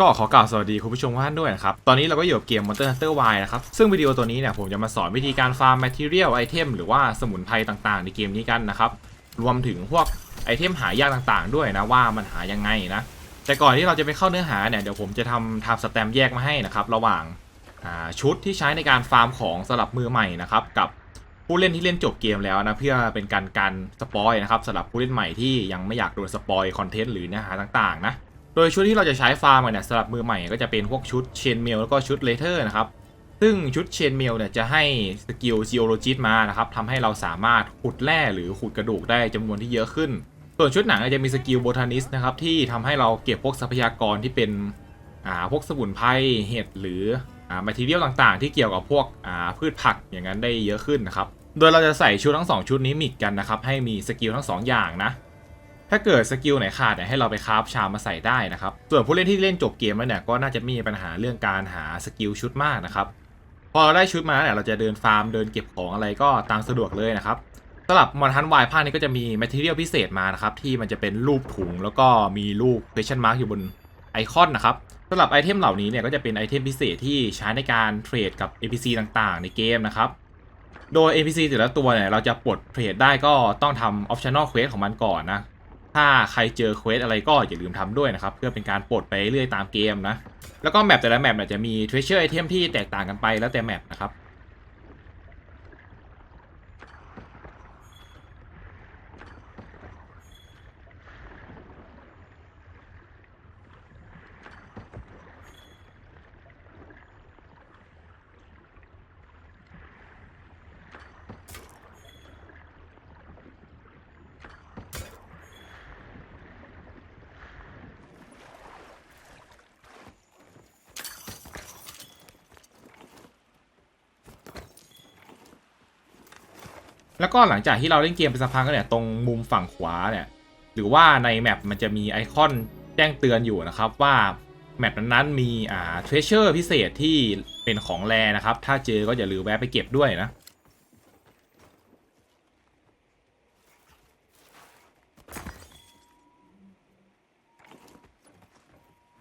ก็ขอกล่าวสวัสดีคุณผู้ชมท่านด้วยนะครับ ตอนนี้เราก็อยู่กับเกม Monster Hunter Y นะครับ ซึ่งวิดีโอตัวนี้เนี่ยผมจะมาสอนวิธีการฟาร์ม Material Item หรือว่าสมุนไพรต่างๆ ในเกมนี้กันนะครับ รวมถึงพวกไอเทมหายากต่างๆ ด้วยนะว่ามันหายังไงนะ แต่ก่อนที่เราจะไปเข้าเนื้อหาเนี่ยเดี๋ยวผมจะทำทำสแตมแยกมาให้นะครับระหว่างาชุดที่ใช้ในการฟาร์มของสำหรับมือใหม่นะครับกับผู้เล่นที่เล่นจบเกมแล้วนะเพื่อเป็นการกันสปอยนะครับสำหรับผู้เล่นใหม่ที่ยังไม่อยากโดนสปอยคอนเทนต์หรือเนื้อหาต่างๆนะ โดยชุดที่เราจะใช้ฟาร์มกันเนี่ยสำหรับมือใหม่ก็จะเป็นพวกชุดเชนเมลแล้วก็ชุดเลเทอร์นะครับซึ่งชุดเชนเมลเนี่ยจะให้สกิล e ีโอโลจิสมานะครับทำให้เราสามารถขุดแร่หรือขุดกระดูกได้จำนวนที่เยอะขึ้น ส่วนชุดหนังก็จะมีสกิลโบทานิสนะครับที่ทำให้เราเก็บพวกทรัพยากรที่เป็นอ่าพวกสมุนไพรเห็ดหรืออ่ามาทีเรียลต่างๆ ที่เกี่ยวกับพวกอ่าพืชผักอย่างนั้นได้เยอะขึ้นนะครับโดยเราจะใส่ชุดทั้งสองชุดนี้มิกกันนะครับให้มีสกิลทั้งสองอย่างนะ ถ้าเกิดสกิลไหนขาดเนี่ยให้เราไปคราฟชามมาใส่ได้นะครับ ส่วนผู้เล่นที่เล่นจบเกมแล้วเนี่ยก็น่าจะม่มีปัญหาเรื่องการหาสกิลชุดมากนะครับ พอเราได้ชุดมาเนี่ยเราจะเดินฟาร์มเดินเก็บของอะไรก็ตามสะดวกเลยนะครับสำหรับมอนทันวายภาคนี้ก็จะมีแมทเทียลพิเศษมานะครับที่มันจะเป็นรูปถุงแล้วก็มีรูป question mark อยู่บนไอคอนนะครับสำหรับไอเทมเหล่านี้เนี่ยก็จะเป็นไอเทมพิเศษที่ใช้ในการเทรดกับ NPC ต่างๆ ในเกมนะครับโดย NPC แต่ละตัวเนี่ยเราจะปลดเทรดได้ก็ต้องทำ optional quest ของมันก่อนนะ ถ้าใครเจอเควสอะไรก็อย่าลืมทำด้วยนะครับ เพื่อเป็นการปลดไปเรื่อยตามเกมนะ แล้วก็แมปแต่ละแมปเนี่ยจะมีเทรเชอร์ไอเทมที่แตกต่างกันไปแล้วแต่แมปนะครับ แล้วก็หลังจากที่เราเล่นเกมไปสักพักก็เนี่ยตรงมุมฝั่งขวาเนี่ยหรือว่าในแมปมันจะมีไอคอนแจ้งเตือนอยู่นะครับว่าแมปนั้นๆมีอ่า treasure พิเศษที่เป็นของแรนะครับ ถ้าเจอก็อย่าลืมแวะไปเก็บด้วยนะ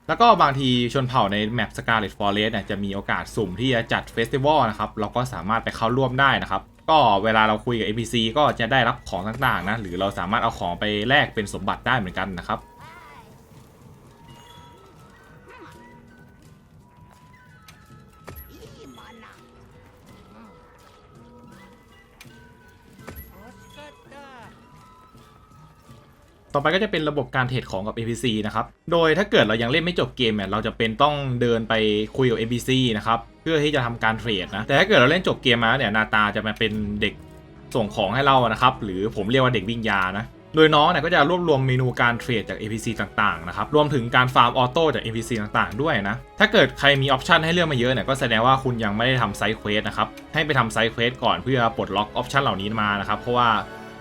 แล้วก็บางทีชนเผ่าในแมป Scarlet Forest เนี่ยจะมีโอกาสสุ่มที่จะจัดเฟสติวัลนะครับ เราก็สามารถไปเข้าร่วมได้นะครับ ก็เวลาเราคุยกับ NPC ก็จะได้รับของต่างๆนะ หรือเราสามารถเอาของไปแลกเป็นสมบัติได้เหมือนกันนะครับ ต่อไปก็จะเป็นระบบการเทรดของกับ NPC นะครับ โดยถ้าเกิดเรายังเล่นไม่จบเกมเนี่ยเราจะเป็นต้องเดินไปคุยกับ NPC นะครับ เพื่อที่จะทำการเทรดนะ แต่ถ้าเกิดเราเล่นจบเกมมาแล้วเนี่ยนาตาจะมาเป็นเด็กส่งของให้เรานะครับ หรือผมเรียกว่าเด็กวิ่งยานะ โดยน้องเนี่ยก็จะรวบรวมเมนูการเทรดจาก NPC ต่างๆนะครับ รวมถึงการฟาร์มออโต้จาก NPC ต่างๆ ด้วยนะ ถ้าเกิดใครมีออปชันให้เลือกมาเยอะเนี่ยก็แสดงว่าคุณยังไม่ได้ทำไซด์เควสนะครับ ให้ไปทำไซด์เควสก่อนเพื่อปลดล็อกออปชันเหล่านี้มานะครับ เพราะว่า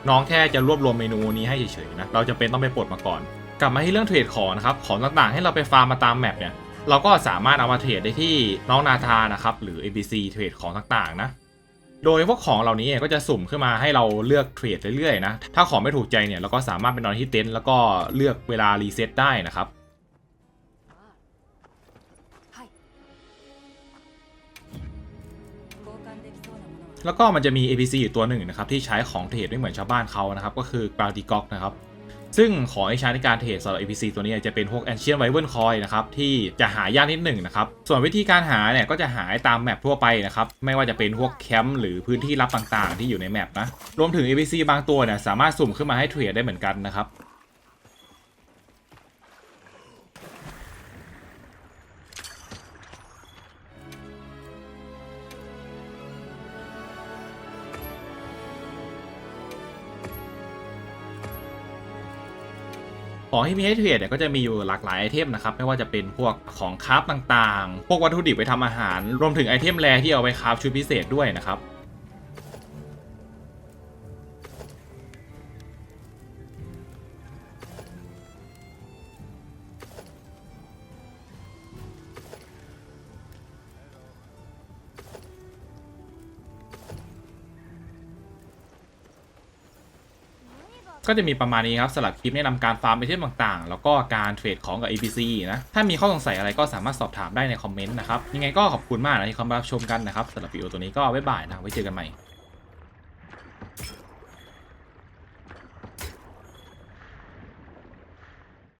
น้องแค่จะรวบรวมเมนูนี้ให้เฉยๆนะ เราจะเป็นต้องไปปลดมาก่อน กลับมาที่เรื่องเทรดของนะครับ ของต่างๆ ให้เราไปฟาร์มมาตามแมปเนี่ย เราก็สามารถเอามาเทรดได้ที่น้องนาธานะครับ หรือ ABC เทรดของต่างๆ นะ โดยพวกของเหล่านี้ก็จะสุ่มขึ้นมาให้เราเลือกเทรดเรื่อยๆนะ ถ้าของไม่ถูกใจเนี่ยเราก็สามารถไปนอนที่เต็นท์แล้วก็เลือกเวลารีเซ็ตได้นะครับ แล้วก็มันจะมี APC อยู่ตัวหนึ่งนะครับที่ใช้ของเทรดไม่เหมือนชาวบ้านเขานะครับ ก็คือกราวติกอกนะครับซึ่งของที่ใช้ในการเทรดสำหรับ APC ตัวนี้จะเป็นพวก Ancient Wyvern Coin นะครับที่จะหายากนิดหนึ่งนะครับ ส่วนวิธีการหาเนี่ยก็จะหาตามแมปทั่วไปนะครับ ไม่ว่าจะเป็นพวกแคมป์หรือพื้นที่รับต่างๆ ที่อยู่ในแมปนะ รวมถึง APC บางตัวเนี่ยสามารถสุ่มขึ้นมาให้เทรดได้เหมือนกันนะครับ ของที่มีให้เทรดเนี่ยก็จะมีอยู่หลากหลายไอเทมนะครับไม่ว่าจะเป็นพวกของคราฟต่างๆ พวกวัตถุดิบไปทำอาหาร รวมถึงไอเทมแรที่เอาไปคราฟชุดพิเศษด้วยนะครับ ก็จะมีประมาณนี้ครับสำหรับคลิปแนะนำการฟาร์มไอเทมต่างๆ แล้วก็การเทรดของกับ APC นะ ถ้ามีข้อสงสัยอะไรก็สามารถสอบถามได้ในคอมเมนต์นะครับ ยังไงก็ขอบคุณมากนะที่เข้ามารับชมกันนะครับสำหรับวิดีโอตัวนี้ก็บ๊ายบายนะไว้เจอกันใหม่